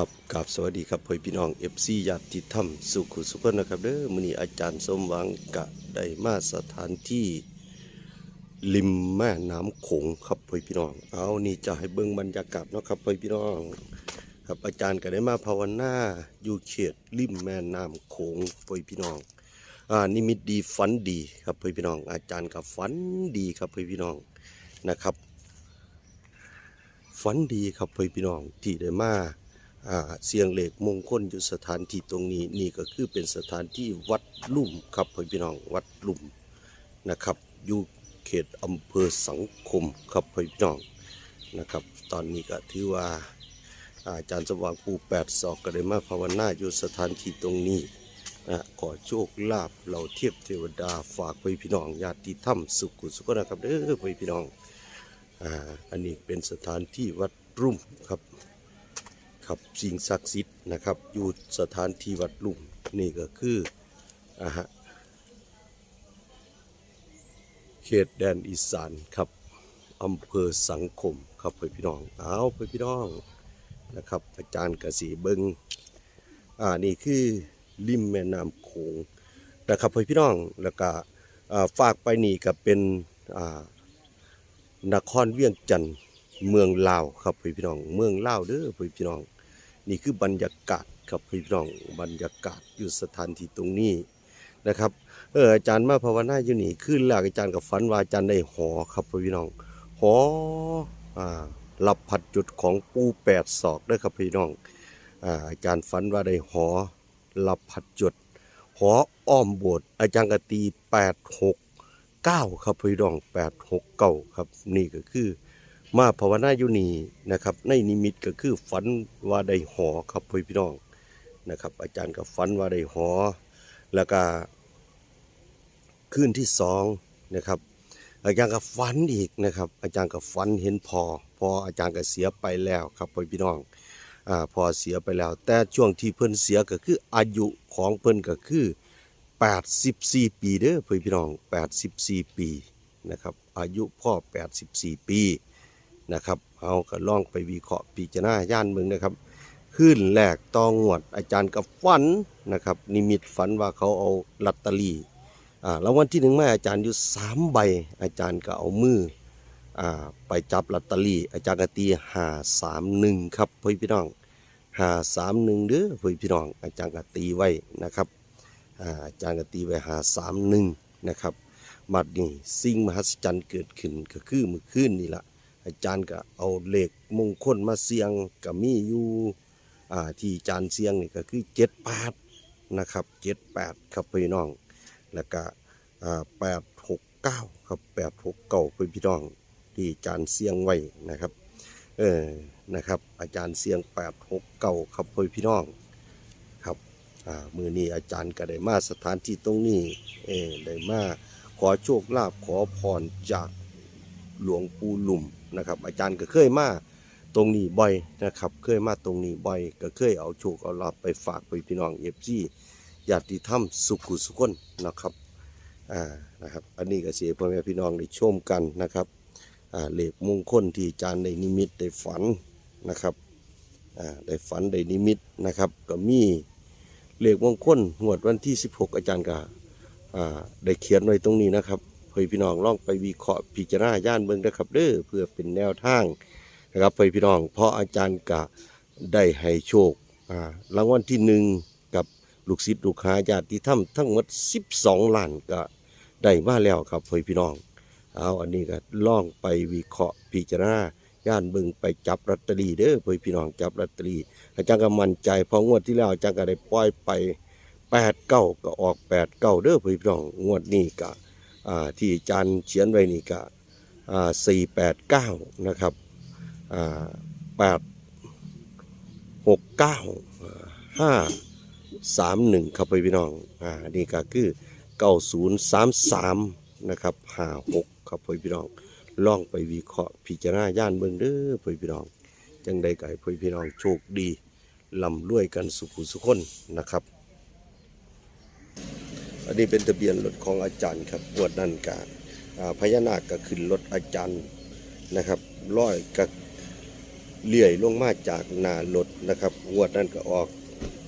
ครับกับสวัสดีครับพ่อพี่น้องเอฟซีญาติธรรมสุขุสุขนะครับเด้อมื้อนี้อาจารย์สมหวังกะได้มาสถานที่ ริมแม่น้ำโขงครับพ่อพี่น้อง เอานี่จะให้เบิ่งบรรยากาศเนาะครับพ่อพี่น้อง ครับอาจารย์ก็ได้มาภาวนาอยู่เขตริมแม่น้ำโขงพ่อพี่น้องอ่านิมิตดีฝันดีครับพ่อพี่น้อง อาจารย์ก็ฝันดีครับพ่อพี่น้องนะครับฝันดีครับพ่อพี่น้องที่ได้มา เสียงเหล็กมงคลอยู่สถานที่ตรงนี้นี่ก็คือเป็นสถานที่วัดลุ่มครับพ่อพี่น้องวัดลุ่มนะครับอยู่เขตอำเภอสังคมครับพ่อพี่น้องนะครับ ตอนนี้ก็ถือว่าอาจารย์สว่างปูแปดศอกก็ได้มาภาวนาอยู่สถานที่ตรงนี้นะขอโชคลาภเราเทียบเทวดาฝากไปพี่น้องญาติธรรมสุขุสุขนะครับเด้อไปพี่น้องอ่าอันนี้เป็นสถานที่วัดรุ่มครับ ครับสิ่งศักดิ์สิทธิ์นะครับอยู่สถานที่วัดรุ่มนี่ก็คืออ่าฮะเขตแดนอีสานครับอำเภอสังคมครับเพื่อนพี่น้องเอาเพื่อนพี่น้องนะครับอาจารย์กสีเบิงอ่านี่คือริมแม่น้ำโขงนะครับเพื่อนพี่น้องแล้วก็ฝากไปนี่ก็เป็นอ่านครเวียงจันทร์เมืองลาวครับพี่น้อง เมืองลาวเด้อพี่พี่น้อง นี่คือบรรยากาศครับพี่น้องบรรยากาศอยู่สถานที่ตรงนี้นะครับเอออาจารย์มาภาวนาอยู่นี่ขึ้นแรกอาจารย์กับฝันว่าอาจารย์ได้หอครับพี่น้องหออ่าหลับผัดจุดของปูแปดศอกด้อครับพี่น้องอ่าอาจารย์ฝันว่าได้หอหลับผัดจุดหออ้อมโบสถ์อาจารย์กตีแปดหกเก้าครับพี่น้องแปดหกเก้าครับนี่ก็คือ มาภาวนาอยู่นี่นะครับ ในนิมิตก็คือฝันว่าได้หอครับพี่น้องนะครับ อาจารย์ก็ฝันว่าได้หอ แล้วก็คืนที่สองนะครับ อาจารย์ก็ฝันอีกนะครับ อาจารย์ก็ฝันเห็นพอ พออาจารย์ก็เสียไปแล้วครับพี่น้องอพอเสียไปแล้ว แต่ช่วงที่เพิ่นเสียก็คืออายุของเพิ่นก็คือ 84 ปีเด้อพี่พี่น้อง 84 ปีนะครับ อายุพ่อ 84 ปี นะครับเอาก็ล่องไปวิเคราะห์พิจารณาย่านเมืองนะครับขึ้นแรกตองงวดอาจารย์กับฝันนะครับ นิมิตฝันว่าเขาเอาลอตเตอรี่อ่ารางวัลที่หนึ่งแมาอาจารย์อยู่สามใบ อาจารย์ก็เอามืออ่าไปจับลอตเตอรี่ อาจารย์ก็ตีห้าสามหนึ่งครับพี่พี่น้องห้าสามหนึ่งเด้อพี่พี่น้อง อาจารย์ก็ตีไว้นะครับอ่าอาจารย์ก็ตีไว้หาสามหนึ่งนะครับบัดนี้สิ่งมหัศจรรย์เกิดขึ้นก็คือมือคืนนี่แหละ อาจารย์ก็เอาเหลขมงคลมาเสียงก็มีอยู่ที่อาจารย์เสียงนี่ก็คือเจ็ดแปดนะครับเจ็ดแปดครับพี่น้อง แล้วก็แปดหกเก้าครับแปดหกเก้าพี่น้อง ที่อาจารย์เสียงไว้นะครับเออนะครับ อาจารย์เสียงแปดหกเก้าครับพี่น้องครับมือนี้อาจารย์ก็ได้มาสถานที่ตรงนี้เออได้มาขอโชคลาภขอพรจาก หลวงปู่หลุ่มนะครับ อาจารย์ก็เคยมาตรงนี้บ่อยนะครับ เคยมาตรงนี้บ่อย ก็เคยเอาโชคเอาลาภไปฝากไปพี่น้องเอฟซีญาติธรรมสุขุสุขคนนะครับอ่านะครับ อันนี้ก็เสียพ่อแม่พี่น้องได้ชมกันนะครับอ่าเลขมงคลที่อาจารย์ได้นิมิตได้ฝันนะครับอ่าได้ฝันได้นิมิตนะครับ ก็มีเหลขมงคลงวดวันที่ 16 อาจารย์ก็อ่าได้เขียนไว้ตรงนี้นะครับ เพื่อพี่น้องลองไปวิเคราะห์พิจารณาย่านเบิ่งนะครับเด้อเพื่อเป็นแนวทางนะครับเพื่อพี่น้อง เพราะอาจารย์ก็ได้ให้โชคอ่ารางวัลที่หนึ่งกับลูกศิษย์ลูกหาญาติธรรมทั้งหมด 12ล้านก็ได้มาแล้วครับเพื่อพี่น้อง เอาอันนี้ก็ล่องไปวิเคราะห์พิจารณาย่านเบิ่งไปจับลอตเตอรีเด้อเพื่อพี่น้องจับลอตเตอรีอาจารย์ก็มั่นใจเพองวดที่แล้วอาจารย์ก็ได้ปล่อยไปแปดเก้าก็ออกแปดเก้าเด้อเพี่น้องงวดนี้ก็ ที่อาจารย์เขียนไว้นี่ก็สี่แปดเก้านะครับแปดหกเก้าห้าสามหนึ่งครับพี่น้องอ่านี่ก็คือเก้าศูนย์สามสามนะครับห้าหกครับพี่น้องลองไปวิเคราะห์พิจารณาย่านเบิ่งเด้อพี่น้องจังใดก็ให้พ่พี่น้องโชคดีลำรวยกันสุขุสุขคนนะครับ อันนี้เป็นทะเบียนรถของอาจารย์ครับงวดนันกาพญานาคก็ขึ้นรถอาจารย์นะครับร้อยกับเลื่อยลงมาจากหน้ารถนะครับงวดนั้นก็ออก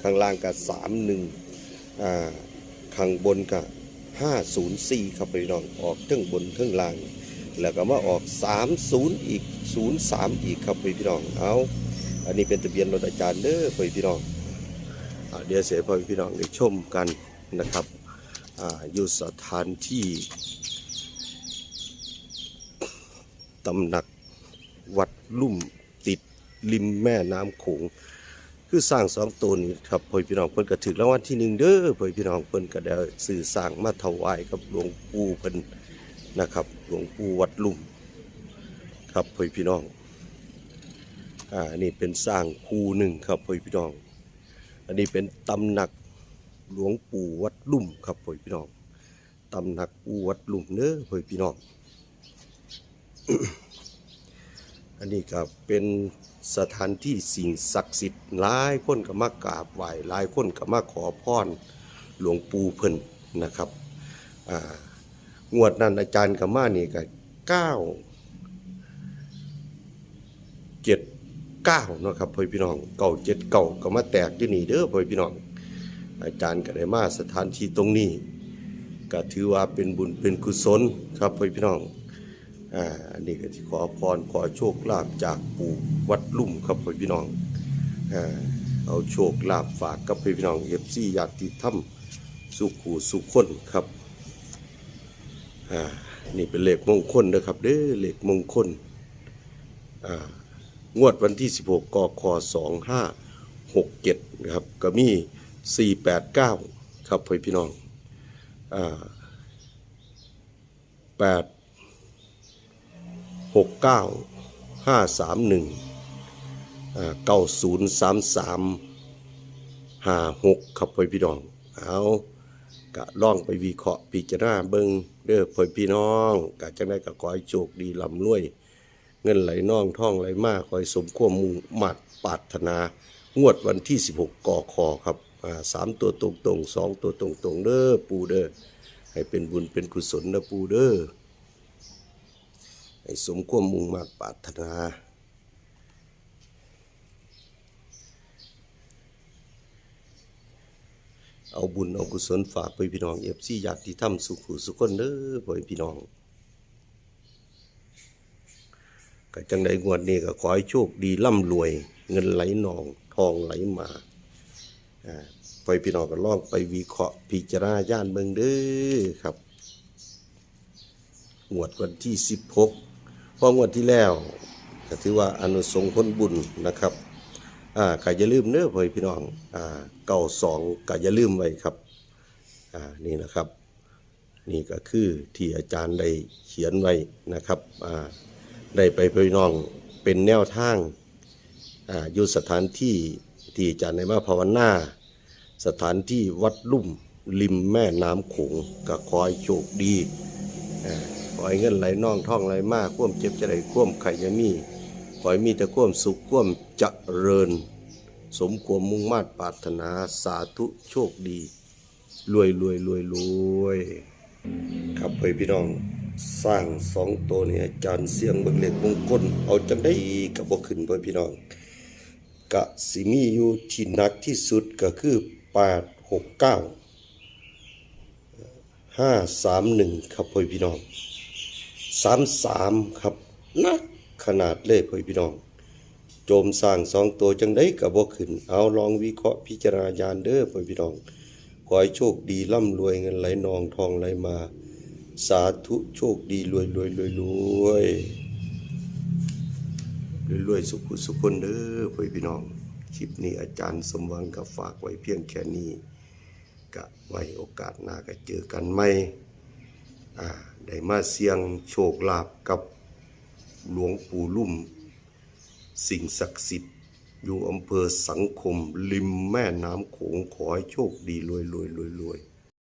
ข้างล่างก็สามหนึ่งข้างบนก็ห้าศูนย์สี่ครับพี่น้องออกเทั้งบนเทั้งล่าง แล้วก็มาออกสามศูนย์อีกศูนย์สามอีกครับพี่น้องเอาอันนี้เป็นทะเบียนรถอาจารย์เด้อพี่น้องอเดี๋ยวเสียพ่อพี่น้องได้ชมกันนะครับ ออยู่สถานที่ตำหนักวัดลุ่มติดริมแม่น้ำโขงคือสร้างสองตนครับพ่อพี่น้องเพิ่นก็ถึกรางวัลที่หนึ่งเด้อพ่อพี่น้องเพิ่นก็ได้สื่อสร้างมาถวายกับหลวงปู่เพิ่นนะครับ หลวงปู่วัดลุ่ม ครับพ่อพี่น้องอ่านี่เป็นสร้างคูหนึ่งครับพ่อพี่น้อง อันนี้เป็นตำหนัก หลวงปู่วัดลุ่มครับพ่อพี่น้องตำหนักปู่วัดลุ่มเด้อพ่อพี่น้องอันนี้ก็เป็นสถานที่สิ่งศักดิ์สิทธิ์หลายคนก็มากราบไหว้หลายคนก็มาขอพรหลวงปู่เพิ่นนะครับอ่างวดนั้นอาจารย์ก็มานี่ก็เก้าเจ็ดเก้านะครับพ่อพี่น้องเก่าเจ็ดเก่าก็มาแตกที่นี่เด้อพ่อพี่น้อง อาจารย์ก็ได้มาสถานที่ตรงนี้ก็ถือว่าเป็นบุญเป็นกุศลครับพ่อพี่น้องอ่าอันนี้ก็ที่ขอพรขอโชคลาภจากปู่วัดลุ่มครับพ่อพี่น้องอ่าเอาโชคลาภฝากกับพ่อพี่น้องเอฟซีญาติธรรมสุขูสุขคนครับอ่านี่เป็นเหลขมงคลนะครับเด้อเหลขมงคลอ่างวดวันที่ 16กค2567นะครับก็มี 489 ครับพ่อพี่น้องอ่า8หกเก้าห้าสามหนึ่งเก้าศูนย์สามสามห้าหกครับพ่อพี่น้องเอากะล่องไปวิเคราะห์พิจารณาเบิงเด้อพ่อพี่น้องกะจังได้กะขอให้โชคดีลำรวย เงินไหลน่องท่องไหลมากคอยสมความมุ่งมัดปรารถนา งวดวันที่ 16กอคอครับ สามตัวตรงตรงสองตัวตรงตรงเด้อปูเด้อให้เป็นบุญเป็นกุศลนะปูเด้อให้สมความมุ่งมา่ปรารถนาเอาบุญเอากุศลฝากไปพี่น้องเอฟซีญาติธรรมสุขุสุขคนเด้อพ่อพี่น้องก็จังใดงวดนี้ก็ขอให้โชคดีร่ำรวย เงินไหลนอง ทองไหลมา อ่าพ่อพี่น้องก็ลองไปวิเคราะห์พิจารณาย่านเบิงเด้อครับงวดวันที่ 16พราะงวดที่แล้วก็ถือว่าอนุสงส์ผลบุญนะครับอ่าก็อย่าลืมเนื้อพ่อพี่น้องอ่าเก่าสองก็อย่าลืมไว้ครับอ่านี่นะครับ นี่ก็คือที่อาจารย์ได้เขียนไว้นะครับอ่าได้ไปพี่น้องเป็นแนวทางอ่าอยู่สถานที่ ที่อาจารย์ในมาภาวนาสถานที่วัดลุ่มริมแม่น้ำโขงก็ขอให้โชคดีขอให้เงินไหลน่องท่องไหลมากความเจ็บจะได้ควมไข่ยมีขอให้มีแต่ความสุขความเจริญ สมความมุ่งมา่ปรารถนาสาธุโชคดี รวยรวยรวยรวยครับเพื่อพี่น้องสร้างสองตัวนี้อาจารย์เสียงเบิกเหล็กมงคลเอาจังได้กับบ่ขึ้นเพื่อพี่น้อง กะสิมีอยู่ที่หนักที่สุดก็คือแปดหกเก้าห้าสามหนึ่งครับพ่อพี่น้องสามสามครับนักขนาดเลยพ่อพี่น้อง โจมสร้างสองตัวจังได้กับบ่ขึ้น เอาลองวิเคราะห์พิจารณาญาณเด้อพ่อพี่น้อง ขอให้โชคดีร่ำรวยเงินไหลนองทองไหลมา สาธุโชคดีรวยรวยรวยรวย รวยรวยสุขุสุขคนเด้อพ่อพี่น้อง คลิปนี้อาจารย์สมหวังกับฝากไว้เพียงแค่นี้กะไว้โอกาสหน้าก็เจอกันไหมอ่าได้มาเสียงโชคลาภกับหลวงปู่ลุ่ม สิ่งศักดิ์สิทธิ์อยู่อำเภอสังคม ริมแม่น้ำโขงขอให้โชคดีรวยรวยรวยรวย